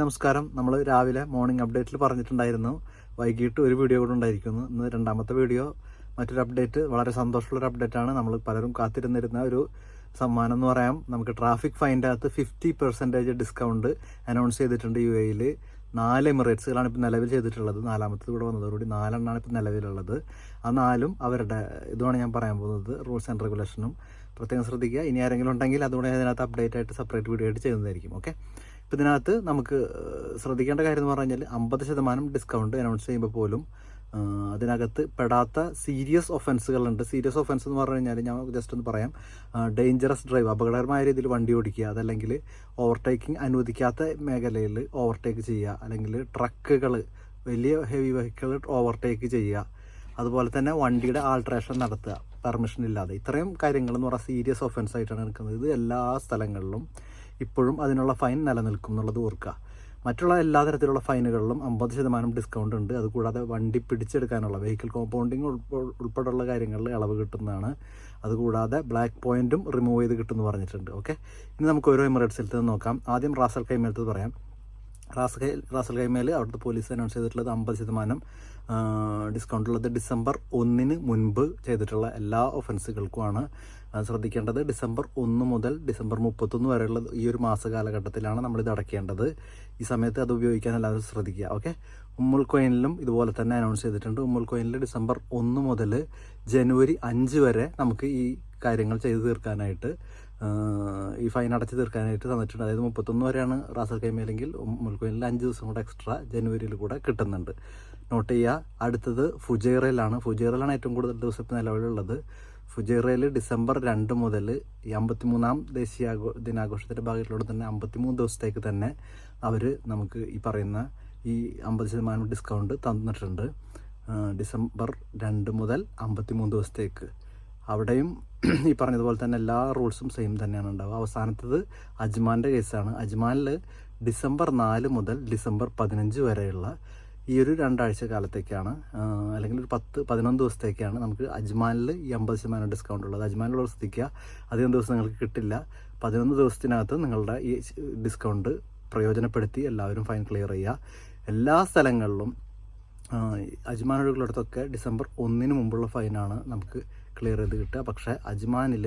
നമസ്കാരം. നമ്മൾ രാവിലെ മോർണിംഗ് അപ്ഡേറ്റിൽ പറഞ്ഞിട്ടുണ്ടായിരുന്നു. വൈകിട്ട് ഒരു വീഡിയോ കൂടെ ഉണ്ടായിരിക്കുന്നു. ഇന്ന് രണ്ടാമത്തെ വീഡിയോ മറ്റൊരു അപ്ഡേറ്റ് വളരെ സന്തോഷമുള്ള ഒരു ആണ്. നമ്മൾ പലരും കാത്തിരുന്നിരുന്ന ഒരു സമ്മാനം എന്ന് പറയാം. നമുക്ക് ട്രാഫിക് ഫൈന്റെ അകത്ത് ഫിഫ്റ്റി പെർസെന്റേജ് ഡിസ്കൗണ്ട് അനൗൺസ് ചെയ്തിട്ടുണ്ട് യു എയിൽ നാല് എമിറേറ്റ്സുകളാണ് ഇപ്പോൾ നിലവിൽ ചെയ്തിട്ടുള്ളത്. നാലാമത്തത് കൂടെ വന്നതോടുകൂടി നാലെണ്ണമാണ് ഇപ്പോൾ നിലവിലുള്ളത്. ആ നാലും അവരുടെ ഇതുമാണ് ഞാൻ പറയാൻ പോകുന്നത്. റൂൾസ് ആൻഡ് റെഗുലേഷനും പ്രത്യേകം ശ്രദ്ധിക്കുക. ഇനി ആരെങ്കിലും ഉണ്ടെങ്കിൽ അതുകൂടെ അതിനകത്ത് അപ്ഡേറ്റ് ആയിട്ട് സെപ്പറേറ്റ് വീഡിയോ ആയിട്ട് ചെയ്യുന്നതായിരിക്കും. ഓക്കെ ഇപ്പം ഇതിനകത്ത് നമുക്ക് ശ്രദ്ധിക്കേണ്ട കാര്യം എന്ന് പറഞ്ഞു കഴിഞ്ഞാൽ അമ്പത് ശതമാനം ഡിസ്കൗണ്ട് അനൗൺസ് ചെയ്യുമ്പോൾ പോലും അതിനകത്ത് പെടാത്ത സീരിയസ് ഒഫൻസുകളുണ്ട് സീരിയസ് ഒഫൻസ് എന്ന് പറഞ്ഞു കഴിഞ്ഞാൽ ഞാൻ ജസ്റ്റ് ഒന്ന് പറയാം. ഡേഞ്ചറസ് ഡ്രൈവ് അപകടകരമായ രീതിയിൽ വണ്ടി ഓടിക്കുക അതല്ലെങ്കിൽ ഓവർടേക്കിംഗ് അനുവദിക്കാത്ത മേഖലയിൽ ഓവർടേക്ക് ചെയ്യുക അല്ലെങ്കിൽ ട്രക്കുകൾ വലിയ ഹെവി വെഹിക്കിൾ ഓവർടേക്ക് ചെയ്യുക. അതുപോലെ തന്നെ വണ്ടിയുടെ ആൾട്രേഷൻ നടത്തുക പെർമിഷൻ ഇല്ലാതെ. ഇത്രയും കാര്യങ്ങൾ എന്ന് പറഞ്ഞാൽ സീരിയസ് ഒഫൻസ് ആയിട്ടാണ് നിൽക്കുന്നത് ഇത് എല്ലാ സ്ഥലങ്ങളിലും ഇപ്പോഴും അതിനുള്ള ഫൈൻ നിലനിൽക്കും എന്നുള്ളത് ഓർക്കുക. മറ്റുള്ള എല്ലാ തരത്തിലുള്ള ഫൈനുകളിലും അമ്പത് ശതമാനം ഡിസ്കൗണ്ട് ഉണ്ട്. അതുകൂടാതെ വണ്ടി പിടിച്ചെടുക്കാനുള്ള വെഹിക്കിൾ കോമ്പൗണ്ടിങ് ഉൾപ്പെടെയുള്ള കാര്യങ്ങളിൽ ഇളവ് കിട്ടുന്നതാണ്. അതുകൂടാതെ ബ്ലാക്ക് പോയിന്റും റിമൂവ് ചെയ്ത് കിട്ടുമെന്ന് പറഞ്ഞിട്ടുണ്ട്. ഓക്കെ ഇനി നമുക്ക് ഓരോ എമിറേറ്റ്സിൽ നിന്ന് നോക്കാം. ആദ്യം റാസൽ കൈമേലത്ത് പറയാം. റാസൽ കൈ റാസൽ കൈമേൽ അവിടുത്തെ പോലീസ് അനൗൺസ് ചെയ്തിട്ടുള്ളത് അമ്പത് ശതമാനം ഡിസ്കൗണ്ട് ഉള്ളത് ഡിസംബർ ഒന്നിന് മുൻപ് ചെയ്തിട്ടുള്ള എല്ലാ ഒഫൻസുകൾക്കുമാണ് ശ്രദ്ധിക്കേണ്ടത് ഡിസംബർ ഒന്ന് മുതൽ ഡിസംബർ മുപ്പത്തൊന്ന് വരെയുള്ള ഈ ഒരു മാസ കാലഘട്ടത്തിലാണ് നമ്മൾ ഇത് അടയ്ക്കേണ്ടത്. ഈ സമയത്ത് അത് ഉപയോഗിക്കാൻ എല്ലാവരും ശ്രദ്ധിക്കുക ഓക്കെ ഉമ്മുൽ കോയിനിലും ഇതുപോലെ തന്നെ അനൗൺസ് ചെയ്തിട്ടുണ്ട്. ഉമ്മുൽ കോയിനിൽ ഡിസംബർ ഒന്ന് മുതൽ ജനുവരി അഞ്ച് വരെ നമുക്ക് ഈ കാര്യങ്ങൾ ചെയ്തു തീർക്കാനായിട്ട് ഈ ഫൈൻ അടച്ചു തീർക്കാനായിട്ട് തന്നിട്ടുണ്ട്. അതായത് മുപ്പത്തൊന്ന് വരെയാണ് റാസൽ കൈമയിലെങ്കിൽ മുൽക്കോയിലിൽ അഞ്ച് ദിവസം കൂടെ എക്സ്ട്രാ ജനുവരിയിൽ കൂടെ കിട്ടുന്നുണ്ട്. നോട്ട് ചെയ്യുക അടുത്തത് ഫുജൈറയിലാണ്. ഫുജൈറയിലാണ് ഏറ്റവും കൂടുതൽ ദിവസം നിലവിലുള്ളത്. ഫുജൈറയിൽ ഡിസംബർ രണ്ട് മുതൽ ഈ അമ്പത്തിമൂന്നാം ദേശീയ ദിനാഘോഷത്തിന്റെ ഭാഗത്തിലൂടെ തന്നെ അമ്പത്തിമൂന്ന് ദിവസത്തേക്ക് തന്നെ അവർ നമുക്ക് ഈ പറയുന്ന ഈ അമ്പത് ശതമാനം ഡിസ്കൗണ്ട് തന്നിട്ടുണ്ട്. ഡിസംബർ രണ്ട് മുതൽ അമ്പത്തിമൂന്ന് ദിവസത്തേക്ക്. അവിടെയും ഈ പറഞ്ഞതുപോലെ തന്നെ എല്ലാ റൂൾസും സെയിം തന്നെയാണ് ഉണ്ടാവുക. അവസാനത്തത് അജ്മാന്റെ കേസാണ്. അജ്മാനിൽ ഡിസംബർ നാല് മുതൽ ഡിസംബർ പതിനഞ്ച് വരെയുള്ള ഈ ഒരു രണ്ടാഴ്ച കാലത്തേക്കാണ് അല്ലെങ്കിൽ ഒരു പത്ത് പതിനൊന്ന് ദിവസത്തേക്കാണ് നമുക്ക് അജ്മാനിൽ ഈ അമ്പത് ശതമാനം ഡിസ്കൗണ്ട് ഉള്ളത്. അജ്മാനിലുള്ള ശ്രദ്ധിക്കുക അധികം ദിവസം നിങ്ങൾക്ക് കിട്ടില്ല. പതിനൊന്ന് ദിവസത്തിനകത്ത് നിങ്ങളുടെ ഈ ഡിസ്കൗണ്ട് പ്രയോജനപ്പെടുത്തി എല്ലാവരും ഫൈൻ ക്ലിയർ ചെയ്യുക. എല്ലാ സ്ഥലങ്ങളിലും അജ്മാൻ ഡിസംബർ ഒന്നിന് മുമ്പുള്ള ഫൈനാണ് നമുക്ക് ക്ലിയർ ചെയ്ത് കിട്ടുക. പക്ഷേ അജ്മാനിൽ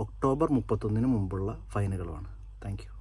ഒക്ടോബർ മുപ്പത്തൊന്നിന് മുമ്പുള്ള ഫൈനുകളുമാണ്. താങ്ക്